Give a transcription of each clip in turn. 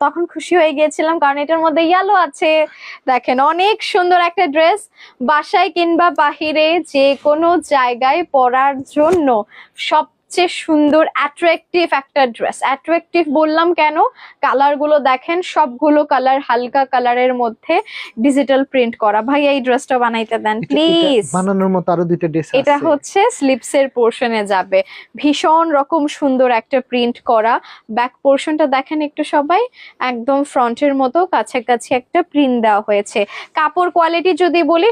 তখন খুশি হয়ে গিয়েছিলাম, কারণ এটার মধ্যে ইয়ালো আছে। দেখেন, অনেক সুন্দর একটা ড্রেস বাসায় কিংবা বাহিরে যে কোনো জায়গায় পরার জন্য সবচেয়ে সুন্দর অ্যাট্রাকটিভ একটা ড্রেস অ্যাট্রাকটিভ বললাম কেন? কালারগুলো দেখেন সবগুলো কালার হালকা কালারের মধ্যে ডিজিটাল প্রিন্ট করা। ভাই এই ড্রেসটা বানাইতে দেন প্লিজ বানানোর মতো আরও দুইটা ড্রেস এটা হচ্ছে স্লিপস এর পোর্শনে যাবে। ভীষণ রকম সুন্দর একটা প্রিন্ট করা। ব্যাক পোর্শনটা দেখেন একটু সবাই। একদম ফ্রন্টের মতো কাছাকাছি একটা প্রিন্ট দেওয়া হয়েছে। কাপড় কোয়ালিটি যদি বলি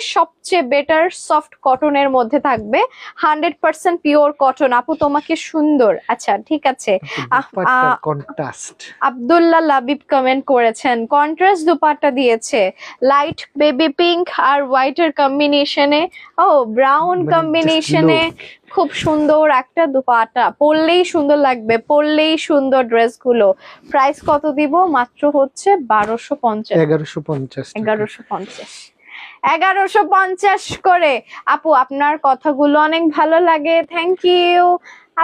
সবচেয়ে বেটার সফট কটনের মধ্যে থাকবে। হান্ড্রেড পার্সেন্ট পিওর কটন আপু তোমাকে সুন্দর। আচ্ছা ঠিক আছে। আব্দুল্লাহ লাবিব কমেন্ট করেছেন। কন্ট্রাস্ট দুপাট্টা দিয়েছে। লাইট বেবি পিঙ্ক আর হোয়াইট এর কম্বিনেশনে ও ব্রাউন কম্বিনেশনে খুব সুন্দর একটা দুপাটা পরলেই সুন্দর লাগবে। পরলেই সুন্দর ড্রেসগুলো। প্রাইস কত দিব? মাত্র হচ্ছে বারোশো পঞ্চাশ। এগারোশো পঞ্চাশ এগারোশো পঞ্চাশ। এগারোশো পঞ্চাশ করে। আপু আপনার কথাগুলো অনেক ভালো লাগে। থ্যাংক ইউ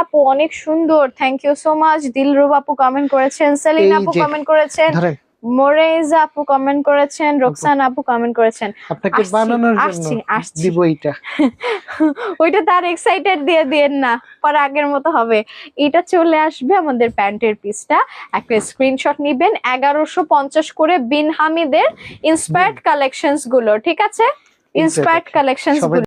আপু অনেক সুন্দর। Thank you so much Dilruba আপু কমেন্ট করেছেন সেলিন আপু কমেন্ট করেছেন। মোরেজা আপু কমেন্ট করেছেন রোকসান আপু কমেন্ট করেছেন। আপনাকে বানানোর জন্য দিব এইটা। ওইটা তার এক্সাইটেড দিয়ে দিয়েন না পরে আগের মতো হবে। এটা চলে আসবে আমাদের প্যান্টের পিসটা একটা স্ক্রিনশট নিবেন এগারোশো পঞ্চাশ করে বিন হামিদের ইন্সপায়ার্ড কালেকশনসগুলো ঠিক আছে? Inspired collections